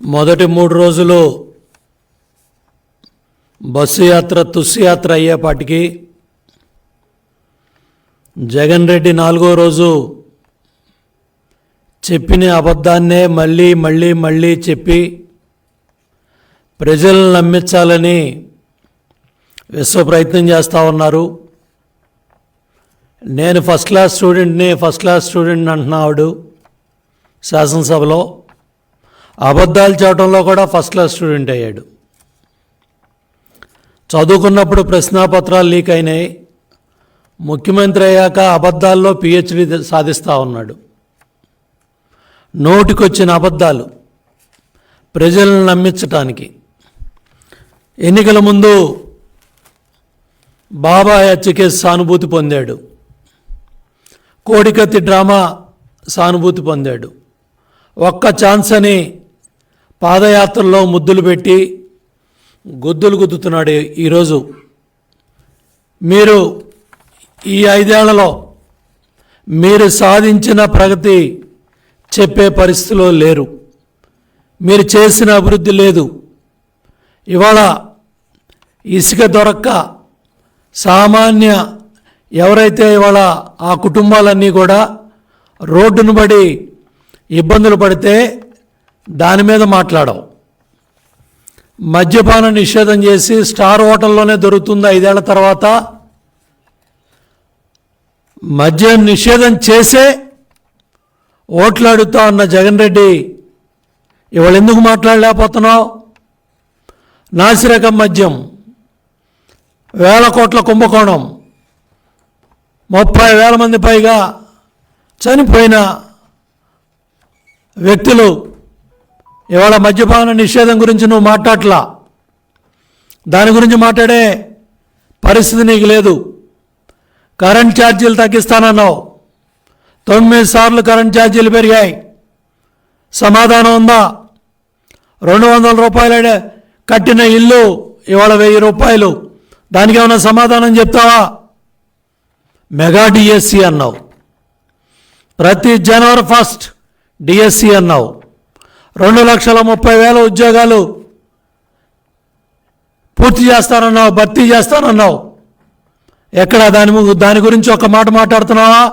మొదటి మూడు రోజులు బస్సు యాత్ర తుస్సుయాత్ర అయ్యేపాటికి జగన్ రెడ్డి నాలుగో రోజు చెప్పిన అబద్ధాన్నే మళ్ళీ మళ్ళీ మళ్ళీ చెప్పి ప్రజలను నమ్మించాలని విశ్వ ప్రయత్నం చేస్తూ ఉన్నారు. నేను ఫస్ట్ క్లాస్ స్టూడెంట్ని ఫస్ట్ క్లాస్ స్టూడెంట్ అంటున్నాడు శాసనసభలో. అబద్ధాలు చెప్పడంలో కూడా ఫస్ట్ క్లాస్ స్టూడెంట్ అయ్యాడు. చదువుకున్నప్పుడు ప్రశ్నాపత్రాలు లీక్ అయినాయి. ముఖ్యమంత్రి అయ్యాక అబద్ధాల్లో పిహెచ్డి సాధిస్తూ ఉన్నాడు. నోటికొచ్చిన అబద్ధాలు ప్రజలను నమ్మించటానికి. ఎన్నికల ముందు బాబాయ్ హత్యకేసి సానుభూతి పొందాడు. కోడికత్తి డ్రామా సానుభూతి పొందాడు. ఒక్క ఛాన్స్ అని పాదయాత్రలో ముద్దులు పెట్టి గుద్దులు గుద్దుతున్నాడు ఈరోజు. మీరు ఈ ఐదేళ్ళలో మీరు సాధించిన ప్రగతి చెప్పే పరిస్థితిలో లేరు. మీరు చేసిన అభివృద్ధి లేదు. ఇవాళ ఇసుక దొరక్క సామాన్య ఎవరైతే ఇవాళ ఆ కుటుంబాలన్నీ కూడా రోడ్డును పడి ఇబ్బందులు పడితే దాని మీద మాట్లాడవు. మద్యపాన నిషేధం చేసి స్టార్ హోటల్లోనే దొరుకుతుంది ఐదేళ్ళ తర్వాత. మద్యం నిషేధం చేసే ఓట్లాడుతా అన్న జగన్ రెడ్డి ఇవాళ ఎందుకు మాట్లాడలేకపోతున్నావు? నాసిరకం మద్యం వేల కోట్ల కుంభకోణం ముప్పై వేల మంది పైగా చనిపోయిన వ్యక్తులు ఇవాళ మద్యపాన నిషేధం గురించి నువ్వు మాట్లాడలా. దాని గురించి మాట్లాడే పరిస్థితి నీకు లేదు. కరెంట్ ఛార్జీలు తగ్గిస్తానన్నావు. తొమ్మిది సార్లు కరెంట్ ఛార్జీలు పెరిగాయి. సమాధానం ఉందా? రెండు వందల రూపాయలు కట్టిన ఇల్లు ఇవాళ వెయ్యి రూపాయలు. దానికి ఏమైనా సమాధానం చెప్తావా? మెగా డిఎస్సి అన్నావు. ప్రతి జనవరి ఫస్ట్ డిఎస్సి అన్నావు. రెండు లక్షల ముప్పై వేల ఉద్యోగాలు పూర్తి చేస్తానన్నావు భర్తీ చేస్తానన్నావు. ఎక్కడ దాని ము- దాని గురించి ఒక మాట మాట్లాడుతున్నావా?